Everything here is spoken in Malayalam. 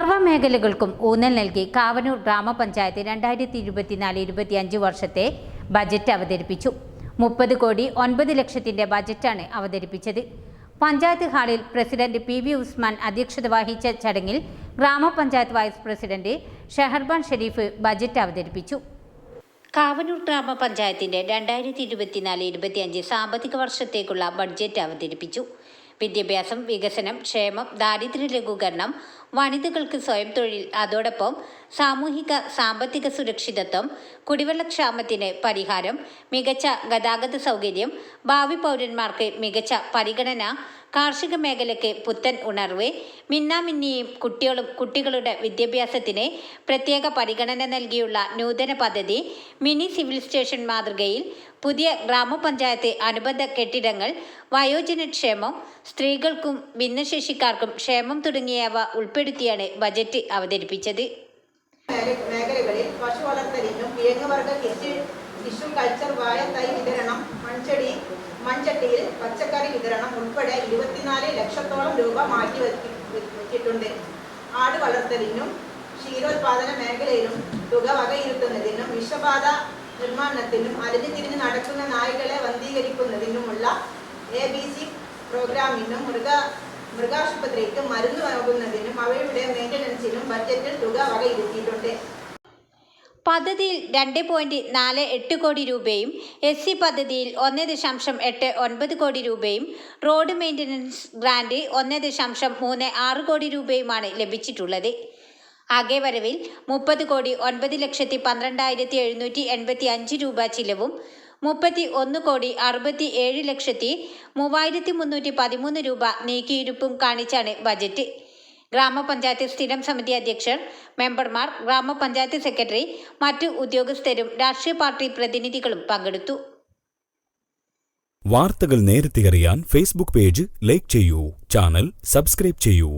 മേഖലകൾക്കും ഊന്നൽ നൽകി കാവനൂർ ഗ്രാമപഞ്ചായത്ത് രണ്ടായിരത്തി ഇരുപത്തിനാല് ഇരുപത്തിയഞ്ച് വർഷത്തെ ബജറ്റ് അവതരിപ്പിച്ചു. മുപ്പത് കോടി ഒൻപത് ലക്ഷത്തിന്റെ ബജറ്റാണ് അവതരിപ്പിച്ചത്. പഞ്ചായത്ത് ഹാളിൽ പ്രസിഡന്റ് പി വി ഉസ്മാൻ അധ്യക്ഷത വഹിച്ച ചടങ്ങിൽ ഗ്രാമപഞ്ചായത്ത് vice president Shaharban Sharif budget അവതരിപ്പിച്ചു. കാവനൂർ ഗ്രാമപഞ്ചായത്തിന്റെ രണ്ടായിരത്തി ഇരുപത്തിനാല് ഇരുപത്തിയഞ്ച് സാമ്പത്തിക വർഷത്തേക്കുള്ള ബഡ്ജറ്റ് അവതരിപ്പിച്ചു. വിദ്യാഭ്യാസം വികസനം ക്ഷേമം ദാരിദ്ര്യ ലഘൂകരണം വനിതകൾക്ക് സ്വയം തൊഴിൽ അതോടൊപ്പം സാമൂഹിക സാമ്പത്തിക സുരക്ഷിതത്വം കുടിവെള്ളക്ഷാമത്തിന് പരിഹാരം മികച്ച ഗതാഗത സൗകര്യം ഭാവി പൗരന്മാർക്ക് മികച്ച പരിഗണന കാർഷിക മേഖലയ്ക്ക് പുത്തൻ ഉണർവ് മിന്നാമിന്നിയും കുട്ടികളും കുട്ടികളുടെ വിദ്യാഭ്യാസത്തിന് പ്രത്യേക പരിഗണന നൽകിയുള്ള നൂതന പദ്ധതി മിനി സിവിൽ സ്റ്റേഷൻ മാതൃകയിൽ പുതിയ ഗ്രാമപഞ്ചായത്ത് അനുബന്ധ കെട്ടിടങ്ങൾ വയോജനക്ഷേമം സ്ത്രീകൾക്കും ഭിന്നശേഷിക്കാർക്കും ക്ഷേമം തുടങ്ങിയവ ഉൾപ്പെടുത്തിയാണ് ബജറ്റ് അവതരിപ്പിച്ചത്. മേഖ- മേഖലകളിൽ പശു വളർത്തലിനും കിഴങ്ങുവർഗ കൃഷി ടിഷ്യൂ കൾച്ചർ വാഴ തൈ വിതരണം മൺചെടി മൺചട്ടിയിൽ പച്ചക്കറി വിതരണം ഉൾപ്പെടെ ഇരുപത്തിനാല് ലക്ഷത്തോളം രൂപ മാറ്റി വെച്ചിട്ടുണ്ട്. ആട് വളർത്തലിനും ക്ഷീരോത്പാദന മേഖലയിലും തുക വകയിരുത്തുന്നതിനും വിഷബാധ നിർമ്മാണത്തിനും അലഞ്ഞു തിരിഞ്ഞ് നടക്കുന്ന നായ്കളെ വന്ധീകരിക്കുന്നതിനുമുള്ള എ ബി സി പ്രോഗ്രാമിനും മൃഗ മൃഗാശുപത്രിക്ക് മരുന്ന് നൽകുന്നതിനും അവയുടെ മെയിന്റനൻസിനും ബജറ്റിൽ തുക വകയിരുത്തിയിട്ടുണ്ട്. പദ്ധതിയിൽ രണ്ട് പോയിന്റ് നാല് എട്ട് കോടി രൂപയും എസ് സി പദ്ധതിയിൽ ഒന്ന് ദശാംശം എട്ട് ഒൻപത് കോടി രൂപയും റോഡ് മെയിന്റനൻസ് ഗ്രാൻഡ് ഒന്ന് ദശാംശം മൂന്ന് ആറ് കോടി രൂപയുമാണ് ലഭിച്ചിട്ടുള്ളത്. ആകെ വരവിൽ മുപ്പത് കോടി ഒൻപത് ലക്ഷത്തി പന്ത്രണ്ടായിരത്തി എഴുന്നൂറ്റി എൺപത്തി അഞ്ച് രൂപ ചിലവും മുപ്പത്തി ഒന്ന് കോടി അറുപത്തി ഏഴ് ലക്ഷത്തി മൂവായിരത്തി മുന്നൂറ്റി പതിമൂന്ന് രൂപ നീക്കിയിരുപ്പും കാണിച്ചാണ് ബജറ്റ്. ഗ്രാമപഞ്ചായത്ത് സ്ഥിരം സമിതി അധ്യക്ഷൻ മെമ്പർമാർ ഗ്രാമപഞ്ചായത്ത് സെക്രട്ടറി മറ്റ് ഉദ്യോഗസ്ഥരും രാഷ്ട്രീയ പാർട്ടി പ്രതിനിധികളും പങ്കെടുത്തു. വാർത്തകൾ നേരത്തെ അറിയാൻ ഫേസ്ബുക്ക് പേജ് ലൈക്ക് ചെയ്യൂ ചാനൽ സബ്സ്ക്രൈബ് ചെയ്യൂ.